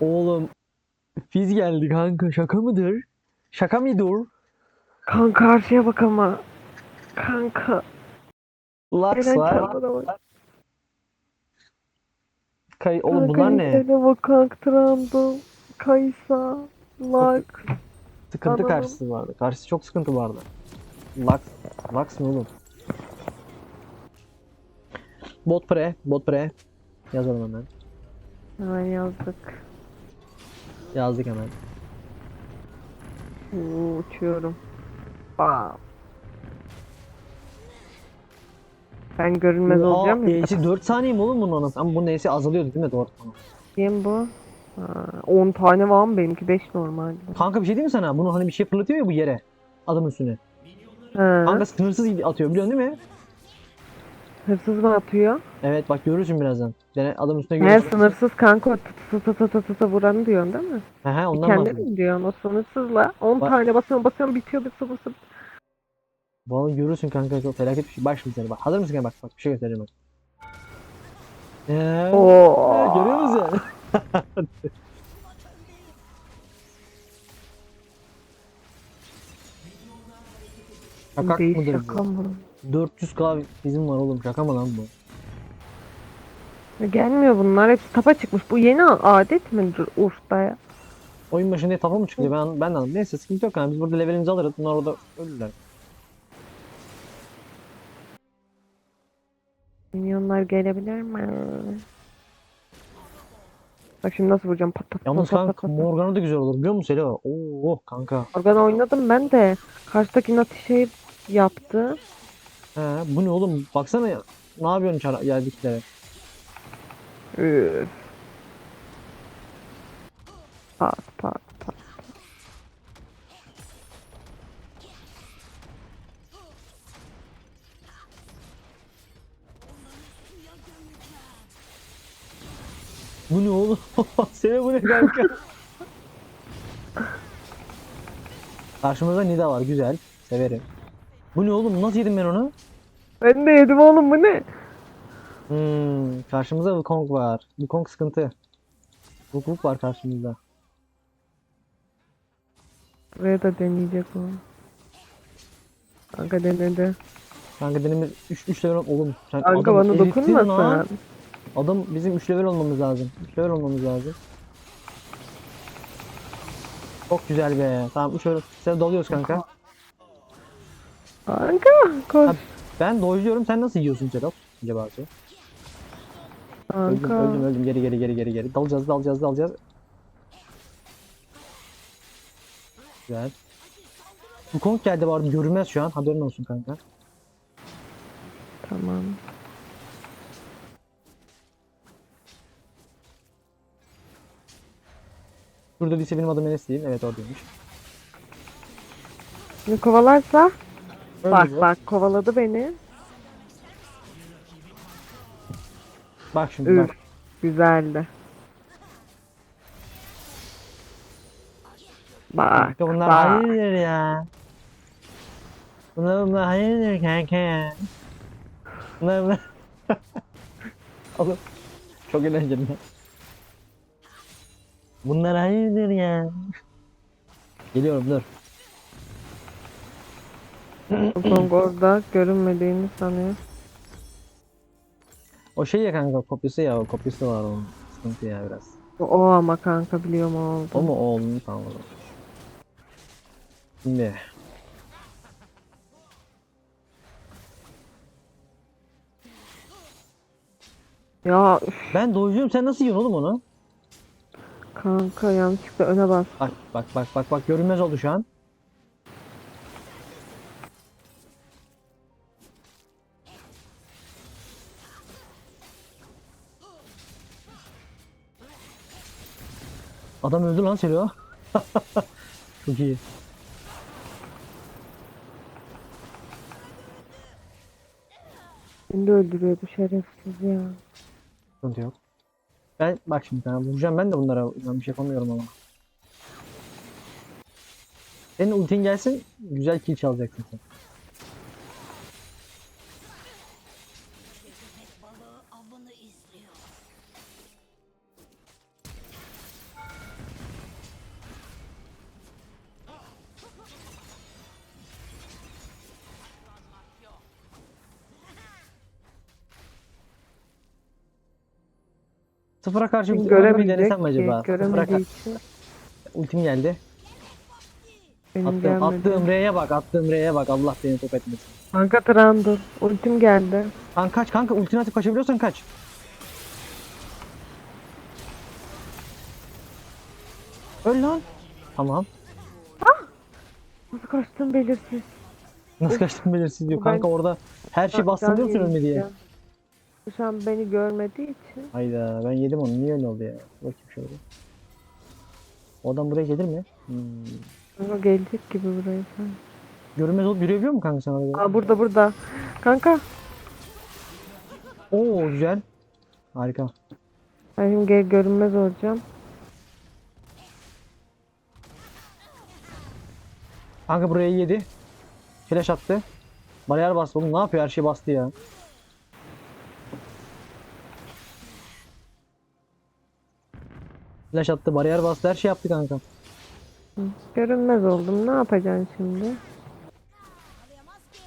Oğlum Fiz geldi kanka şaka mıdır? Şaka mıdır? Kanka karşıya bak ama. Kanka. Lux Eren var. bak. Kay oğlum Kanka bunlar ne? yüzlerine bak kanka Trabzon. Kaysa. Lak. Sıkıntı Anladım. karşısı vardı. Karşısı çok sıkıntı vardı. Lux. Lux mı oğlum? Bot pre. Bot pre. Yazalım hemen. Hemen yazdık. Yazdık hemen. Oo, uçuyorum. Bam. Ben görünmez olacağım mı? Neyse 4 saniye mi oğlum bunun anası? Ama bu neyse azalıyordu değil mi? Doğru. Kim bu? Ha, 10 tane var mı? Benimki 5 normalde. Kanka bir şey diyeyim mi sana? Bunu hani bir şey fırlatıyor ya bu yere. Adam üstüne. Ha, Kanka sınırsız gibi atıyor biliyorsun değil mi? Hırsız mı atıyor? Evet bak görürsün birazdan. Dene adam üstüne He görürsün. sınırsız kanka. Tı tı tı tı vuranı diyorsun değil mi? He he ondan Kendi bahsediyorum. mi diyorsun? O sınırsızla. 10 Bak- tane basıyorum basıyorum bitiyor bir sıfır. Vallahi görürsün kanka çok felaket bir şey. Bak şimdi sana bak. Hazır mısın? Bak bak bir şey göstereceğim bak. Ee, Oo. görüyor musun? Şakak Değil mıdır şaka bu? mı? 400k bizim var oğlum. Şaka mı lan bu? Gelmiyor bunlar. Hepsi tapa çıkmış. Bu yeni adet midir Urf'ta ya? Oyun başında tafa mı çıkıyor? Ben ben anladım. Neyse sıkıntı yok yani. Biz burada levelimizi alırız. Bunlar orada ölürler. Milyonlar gelebilir mi? Bak şimdi nasıl vuracağım pat pat Yalnız pat pat kanka pat. Morgana da güzel olur biliyor musun Selo? Oo kanka. Organ oynadım ben de. Karşıdaki Nati şey yaptı. He, bu ne oğlum? Baksana ya. Ne yapıyorsun çara yerdekilere? Üf. Pat pat pat. Bu ne oğlum? Selo bu ne kanka? Karşımızda Nida var. Güzel. Severim. Bu ne oğlum? Nasıl yedim ben onu? Ben de yedim oğlum bu ne? Hmm, karşımızda Wukong var. Wukong sıkıntı. Wukong var karşımızda. Buraya da deneyecek o. Kanka denedi. Kanka benim 3 3 level oğlum. Sen Kanka bana dokunma sen. Adam bizim 3 level olmamız lazım. 3 level olmamız lazım. Çok güzel be. Tamam 3 level. Sen doluyoruz kanka. Kanka koş. Ha, Ben dojluyorum. Sen nasıl yiyorsun Celal? Acaba şey. Öldüm, Kanka. öldüm, öldüm. Geri, geri, geri, geri, geri. Dalacağız, dalacağız, dalacağız. Güzel. Bu konk geldi vardı. Görünmez şu an. Haberin olsun kanka. Tamam. Burada değilse benim adım Enes değil. Evet oradaymış. Şimdi kovalarsa Öldü bak bu. bak kovaladı beni. Bak şimdi Üf. bak. Güzeldi. Bak Kanka bunlar bak. hayırdır ya. Bunlar bunlar hayırdır kanka ya. Bunlar bunlar. Oğlum çok eğlenceli. Bunlar hayırdır ya. Geliyorum dur. Kong orada görünmediğini sanıyor. O şey ya kanka kopyası ya o kopyası var onun. Sıkıntı ya biraz. O, o ama kanka biliyorum o oldu. O mu o olduğunu tamam o zaman. Şimdi Ya üf, ben doyuyorum sen nasıl yiyorsun oğlum onu? kanka yanlışlıkla öne bas. Bak bak bak bak bak görünmez oldu şu an. Adam öldü lan Selo. Çok iyi. De öldürüyor bu şerefsiz ya. Sıkıntı yok. Ben bak şimdi sana vuracağım ben de bunlara ben bir şey yapamıyorum ama. Senin ultin gelsin güzel kill çalacaksın sen. Sıfıra karşı bir, Göremeyecek denesem mi acaba? Sıfıra karşı. Ultim geldi. benim Attığım, gelmedi. attığım R'ye bak, attığım R'ye bak. Allah beni top etmesin. Kanka Trundle. Ultim geldi. Kanka kaç kanka ultini atıp kaçabiliyorsan kaç. Öl lan. Tamam. Nasıl kaçtın belirsiz. Nasıl kaçtım belirsiz diyor. Kanka orada her şey bastım biliyor musun ölme diye. Şu an beni görmediği için. Hayda ben yedim onu. Niye öyle oldu ya? Bakayım şöyle. O adam buraya gelir mi? Hmm. Kanka gelecek gibi buraya sen. Görünmez olup yürüyebiliyor mu kanka sen orada? Aa burada burada. Kanka. Oo güzel. Harika. Ben şimdi gel görünmez olacağım. Kanka buraya yedi. Flash attı. Bariyer bastı oğlum ne yapıyor her şey bastı ya. Flash attı bariyer bastı her şey yaptı kanka. Görünmez oldum. Ne yapacaksın şimdi?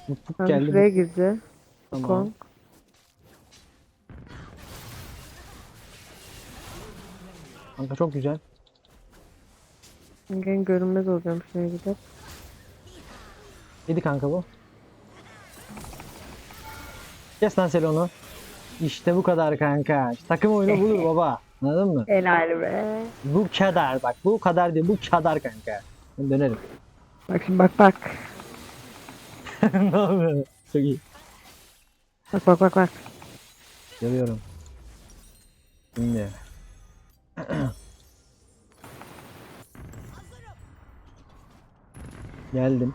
Mutluluk Kanka geldi. şuraya gireceğiz. Tamam. Kong. Kanka çok güzel. Ben görünmez olacağım şuraya gidip. Yedi kanka bu. Kes lan Selon'u. İşte bu kadar kanka. Takım oyunu budur baba. Anladın mı? Helal be. Bu kadar bak. Bu kadar değil. Bu kadar kanka. Ben dönerim. Bak şimdi bak bak. ne yapıyorsun? Çok iyi. Bak bak bak bak. Görüyorum. Şimdi. Geldim.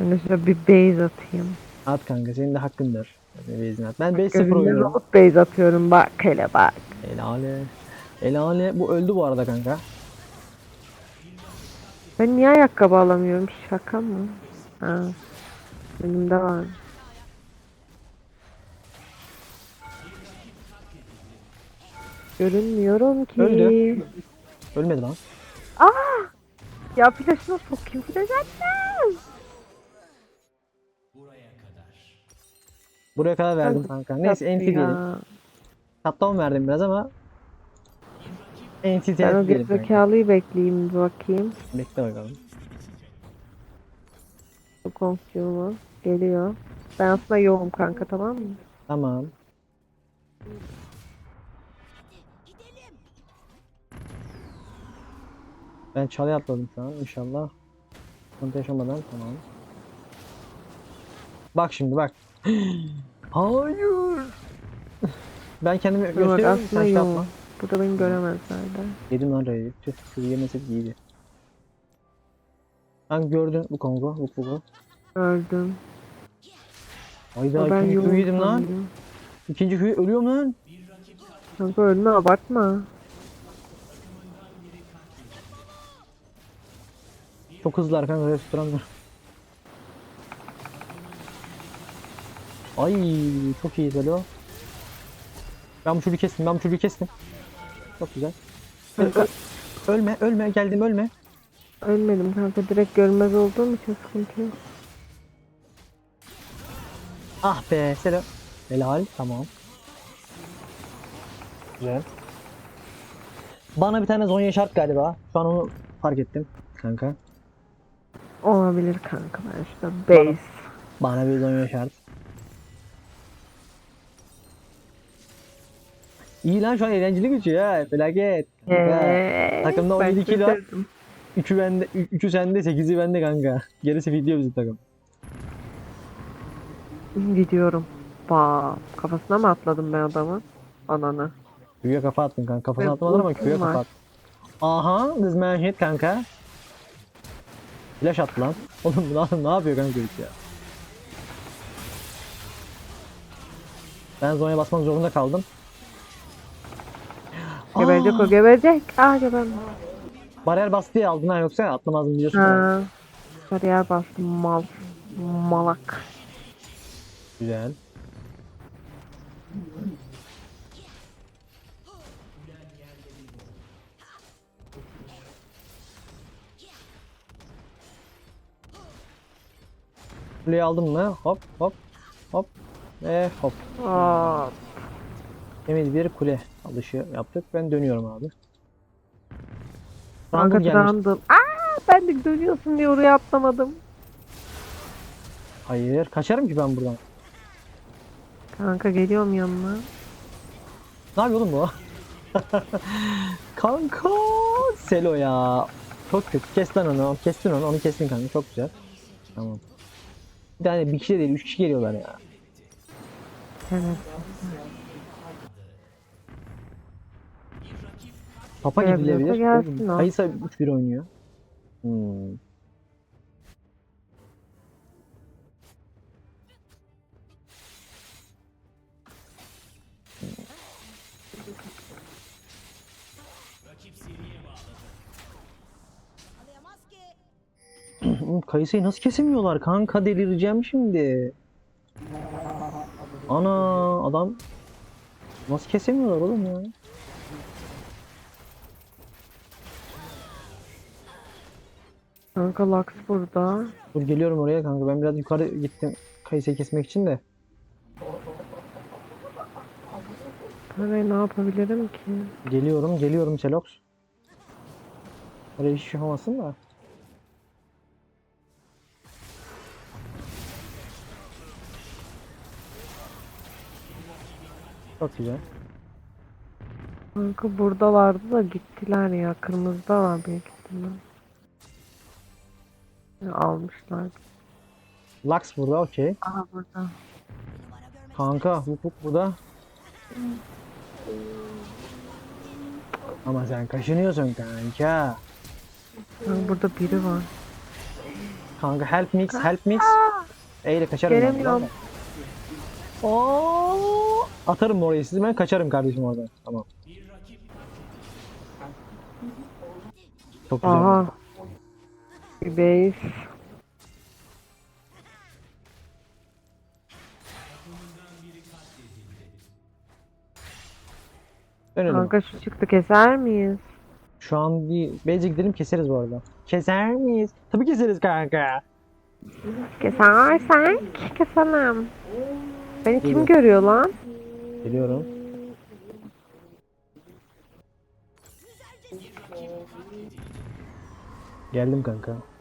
Ben de şurada bir base atayım. At kanka senin de hakkındır. At. Ben 5-0 Görünmez oynuyorum. olup base atıyorum bak hele bak. Elale. Elale. Bu öldü bu arada kanka. Ben niye ayakkabı alamıyorum? Şaka mı? Ha. Önümde var. Görünmüyorum ki. Öldü. Ölmedi lan. Aa! Ya flaşına sokayım flaş attım. Buraya kadar verdim kanka. Neyse enti diyelim. Shutdown verdim biraz ama enti Ben o diyelim kanka. gerizekalıyı bekleyeyim bir bakayım. Bekle bakalım. Bu konfiyonu geliyor. Ben aslında yoğum kanka tamam mı? Tamam. Ben çalıya atladım şu an inşallah. Sıkıntı yaşamadan tamam. Bak şimdi bak. Hayır. Ben kendimi gösteriyorum aslında sen şey yapma. yoğum. Burada beni göremezler de. Yedim lan Ray'ı. Tüh kızı yemesek iyiydi. Sen gördün bu Kongo. Bu Kongo. Öldüm. Hayda O ben ikinci köyü yedim lan. sandım. İkinci köyü ölüyorum lan. Kanka ölme abartma. Çok hızlılar kanka restoranlar. Ay çok iyi Zelo. Ben bu çocuğu kestim ben bu çocuğu kestim. Çok güzel. Ö- ölme ölme geldim ölme. ölmedim kanka direkt görmez olduğum için sıkıntı yok. Ah be Selo. Helal tamam. Güzel. Bana bir tane Zonya şart galiba. Şu an onu fark ettim kanka. Olabilir kanka ben şurada base. Bana bir Zonya şart. İyi lan şu an eğlenceli geçiyor ha. Felaket. Eee, takımda ben 17 kilo. şaşırdım. Üçü bende, ü- üçü sende, 8'i bende kanka. Gerisi video bizim takım. Gidiyorum. Bak kafasına mı atladım ben adamın? Ananı. Q'ya kafa attın kanka. Kafasına Ve atmadın ama var. kafa attın. Aha, man hit kanka. Flash attı lan. Oğlum bu ne, ne yapıyor kanka ya? Ben zonaya basmak zorunda kaldım. Geberecek Aa, o geberecek. Aa gebermedi. Bariyer bastı diye aldın ha yoksa atlamazdım biliyorsun. Ha. Bariyer bastım mal. Malak. Güzel. Kuleyi aldım mı? Hop hop hop ve hop. Aa. Temiz bir kule. Alışı yaptık. Ben dönüyorum abi. Kanka. Trundle. Aa ben de dönüyorsun diye oraya atlamadım. Hayır. Kaçarım ki ben buradan. Kanka geliyorum yanına. Ne yapıyor oğlum bu? kanka. Selo ya. Çok kötü. Kes lan onu. Kestin onu. Onu kestin kanka. Çok güzel. Tamam. Bir tane bir kişi de değil. Üç kişi geliyorlar ya. Evet. Papa Gelebiliyorsa gidilebilir. gelsin. Kayısa 3-1 oynuyor. Hmm. Kayısıyı nasıl kesemiyorlar kanka delireceğim şimdi. Ana adam nasıl kesemiyorlar oğlum ya? Kanka Lux burada. Dur geliyorum oraya kanka. Ben biraz yukarı gittim kayısıyı kesmek için de. Oraya ne yapabilirim ki? Geliyorum, geliyorum Selox. Oraya hiç şey yapamazsın da. Çok güzel. Kanka buradalardı da gittiler ya. Kırmızıda var büyük ihtimal. Almışlar. Lux burada, okey. Aha burada. Kanka, huk huk burada. Ama sen kaşınıyorsun kanka. Kanka burada biri var. Kanka help mix, help mix. Eyle kaçarım ben Gelemiyorum. buradan. Oo, atarım orayı sizi ben kaçarım kardeşim oradan. Tamam. Çok güzel. Aha. Bir base. Dönelim. Kanka şu çıktı keser miyiz? Şu an bir Beyce gidelim keseriz bu arada. Keser miyiz? Tabii keseriz kanka. Kesersek kesemem. Beni kim görüyor lan? Geliyorum. Geldim kanka.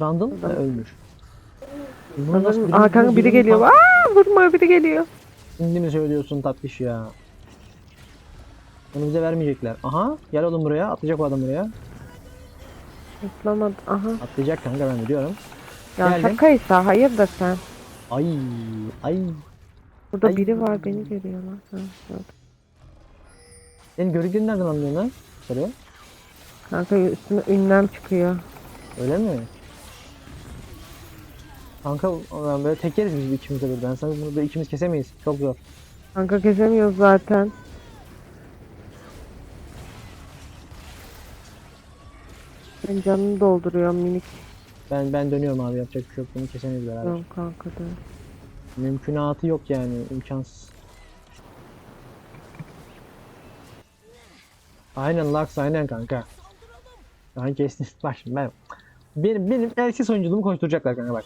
Randall da ölmüş. Birini Aa kanka biri geliyor. Aa vurma biri geliyor. Şimdi mi söylüyorsun tatlış ya? Bunu bize vermeyecekler. Aha gel oğlum buraya. Atlayacak o adam buraya. Atlamadı. Aha. Atlayacak kanka ben biliyorum. Ya Geldim. şakaysa hayırdır sen? Ay ay. Burada Ay. biri var beni görüyor lan. Ha, evet. Senin görüntünü nereden anlıyorsun lan? Soruyor. Kanka üstüme ünlem çıkıyor. Öyle mi? Kanka böyle tek yeriz biz ikimiz de Ben sana bunu böyle ikimiz kesemeyiz. Çok zor. Kanka kesemiyoruz zaten. Ben canını dolduruyorum minik. Ben ben dönüyorum abi yapacak bir şey yok. Bunu kesemeyiz beraber. Yok kanka da. Mümkünatı yok yani imkansız. Aynen Lux aynen kanka. Kanka kestin. Bak şimdi ben benim benim elsiz oyunculuğumu koşturacaklar kanka bak.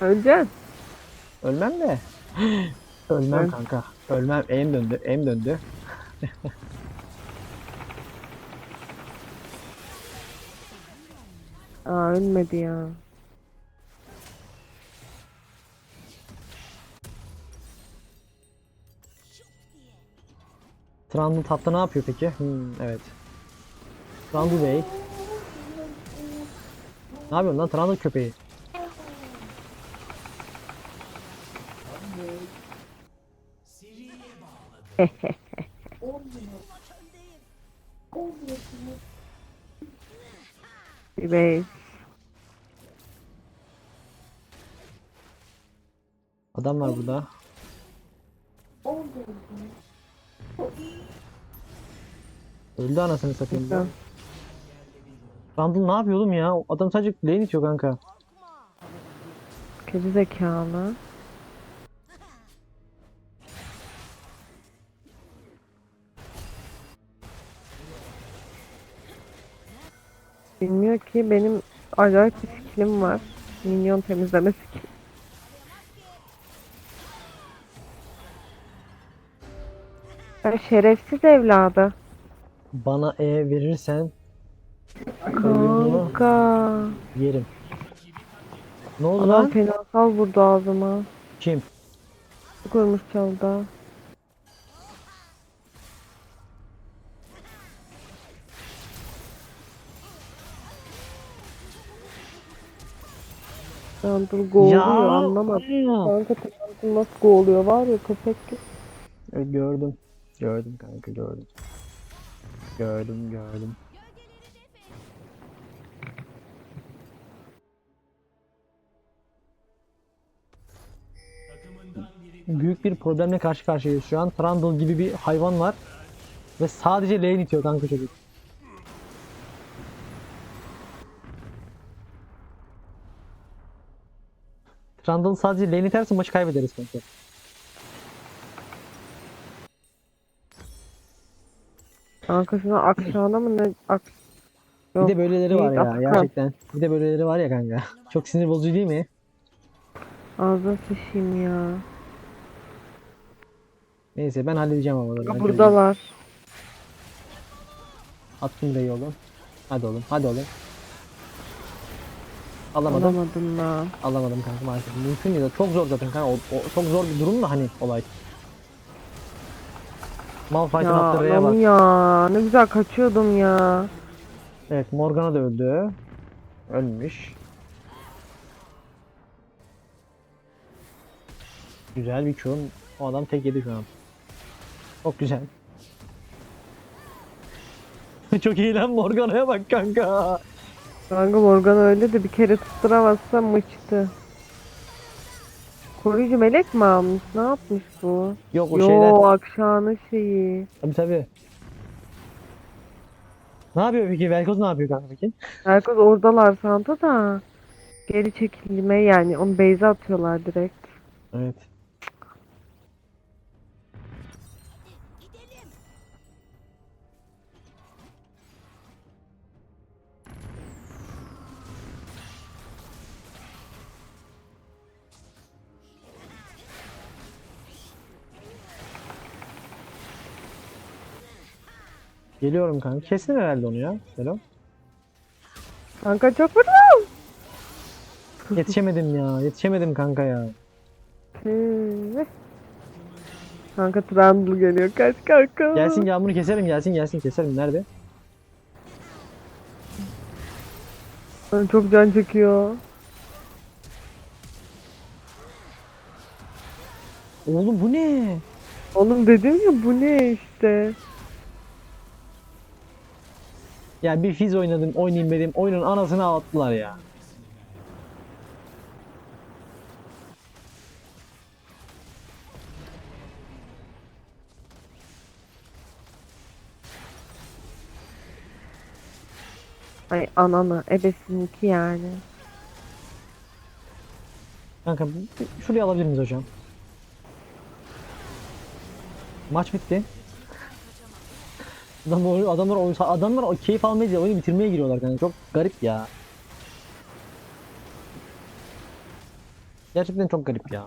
Öleceksin. Ölmem de. Ölmem Öl. kanka. Ölmem. Eğim döndü. Eğim döndü. Aa ölmedi ya. Trundle tapta ne yapıyor peki? Hmm, evet. Trundle Bey. Ne yapıyorsun lan Trundle köpeği? Base. Adam var burada. Öldü anasını satayım. Güzel. Trundle ne yapıyor oğlum ya? Adam sadece lane itiyor kanka. Kedi zekalı. Bilmiyor ki benim acayip bir skillim var. Minyon temizleme skilli. Şerefsiz evladı. Bana E verirsen Kanka. yerim. Ne oldu Adam lan? fenasal vurdu ağzıma. Kim? Koymuş çalda. Trundle go'luyor anlamadım. Ya. Kanka Trundle nasıl go'luyor var ya köpek gibi. Evet, gördüm. Gördüm kanka gördüm. Gördüm gördüm. Büyük bir problemle karşı karşıyayız şu an. Trundle gibi bir hayvan var. Ve sadece lane itiyor kanka çocuk. Trundle sadece lane iterse maçı kaybederiz kanka. Kanka şuna akşana mı ne? Ak Bir Yok, de böyleleri var ya Afrika. gerçekten. Bir de böyleleri var ya kanka. Çok sinir bozucu değil mi? Ağzına sıçayım ya. Neyse ben halledeceğim ama. ben. Buradalar. Attım da oğlum. Hadi oğlum hadi oğlum. Alamadım. Alamadım lan. Alamadım kanka maalesef. Mümkün değil. Çok zor zaten kanka. O, o- çok zor bir durum da hani olay. Malphite'ın Ya attığı R'ye bak. ya. Ne güzel kaçıyordum ya. Evet Morgana da öldü. Ölmüş. Güzel bir Q'un. O adam tek yedi şu an. Çok güzel. Çok iyi lan Morgana'ya bak kanka. Kanka Morgan öyle de bir kere tutturamazsa mıçtı. Koruyucu melek mi almış? Ne yapmış bu? Yok o Yo şeyler. akşamın şeyi. Tabii tabii. Ne yapıyor peki? Velkoz ne yapıyor kanka peki? Herkes oradalar sandı da. Geri çekilme yani onu base'e atıyorlar direkt. Evet. Geliyorum kanka. Kesin herhalde onu ya. Selam. Kanka çok vurdum. Yetişemedim ya. Yetişemedim kanka ya. Kanka Trundle geliyor. Kaç kanka. Gelsin yağmuru keserim gelsin gelsin keserim. Nerede? Ay, Çok can çekiyor. Oğlum bu ne? Oğlum dedim ya bu ne işte. Ya bir fiz oynadım oynayayım dedim. Oyunun anasını ağlattılar ya. Ay ananı ebesinki yani. Kanka şuraya alabilir miyiz hocam? Maç bitti. Adamlar, adamlar, oyun- adamlar keyif almaya değil, oyunu bitirmeye giriyorlar kanka. Çok garip ya. Gerçekten çok garip ya.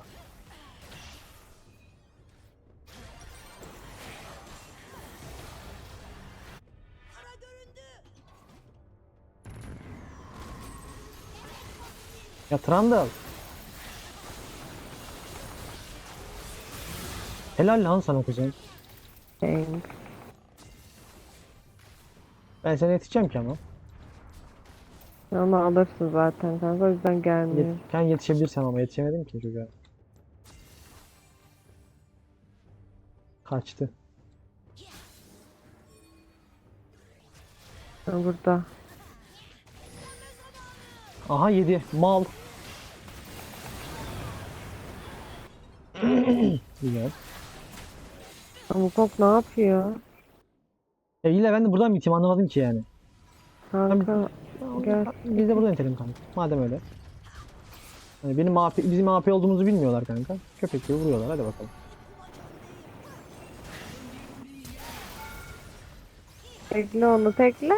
Ya Trundle. Helal lan sana kuzen. Thanks. Ben sana yetişeceğim ki ama. Onu alırsın zaten kanka o yüzden gelmiyor. Yet sen yetişebilirsen ama yetişemedim ki çocuğa. Kaçtı. Ha, burada. Aha yedi. Mal. Güzel. Ama kok ne yapıyor? Ya illa ben de buradan mı iteyim anlamadım ki yani. Kanka Gel. Biz de buradan itelim kanka. Madem öyle. Hani benim AP, bizim AP olduğumuzu bilmiyorlar kanka. Köpek gibi vuruyorlar hadi bakalım. tekle onu tekle.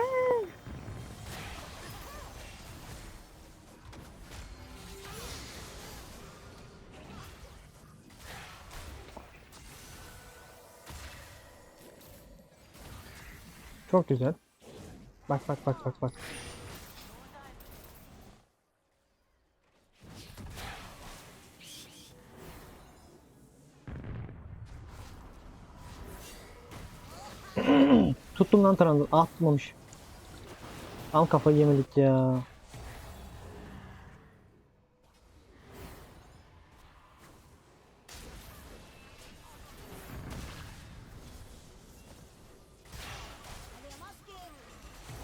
Çok güzel. Bak bak bak bak bak. Tuttum lan tarandı. Ah tutmamış. Tam kafayı yemedik ya.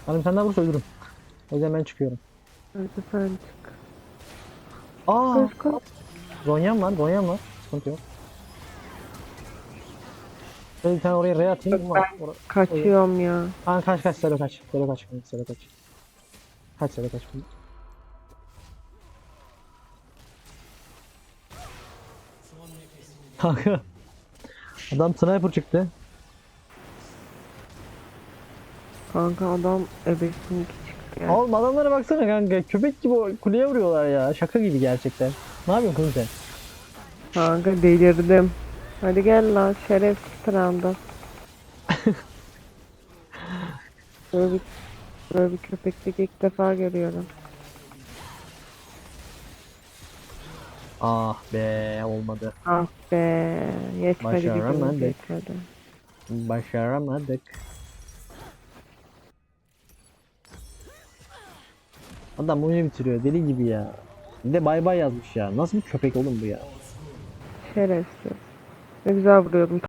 Hanım sen daha vurursa ölürüm. O yüzden ben çıkıyorum. Hadi sen çık. Aa, Koş koş. Zonya'm var, Zonya'm var. Sıkıntı yok. Şöyle bir tane oraya R atayım. Var. Ora- Kaçıyorum ya. Aa, kaç kaç Selo kaç. Selo kaç. Selo kaç. Kaç Selo kaç. Kanka. Adam sniper çıktı. Kanka adam ebesini çıktı ya. Oğlum adamlara baksana kanka. Köpek gibi kuleye vuruyorlar ya. Şaka gibi gerçekten. Ne yapıyorsun kızım sen? Kanka delirdim. Hadi gel lan şerefsiz tranda. böyle bir, böyle bir köpeklik ilk defa görüyorum. Ah be olmadı. Ah be. Yetmedi Başaramadık. yetmedi. Başaramadık. Adam oyunu bitiriyor deli gibi ya. Bir de bay bay yazmış ya. Nasıl bir köpek oğlum bu ya? Şerefsiz. Ne güzel vuruyordum.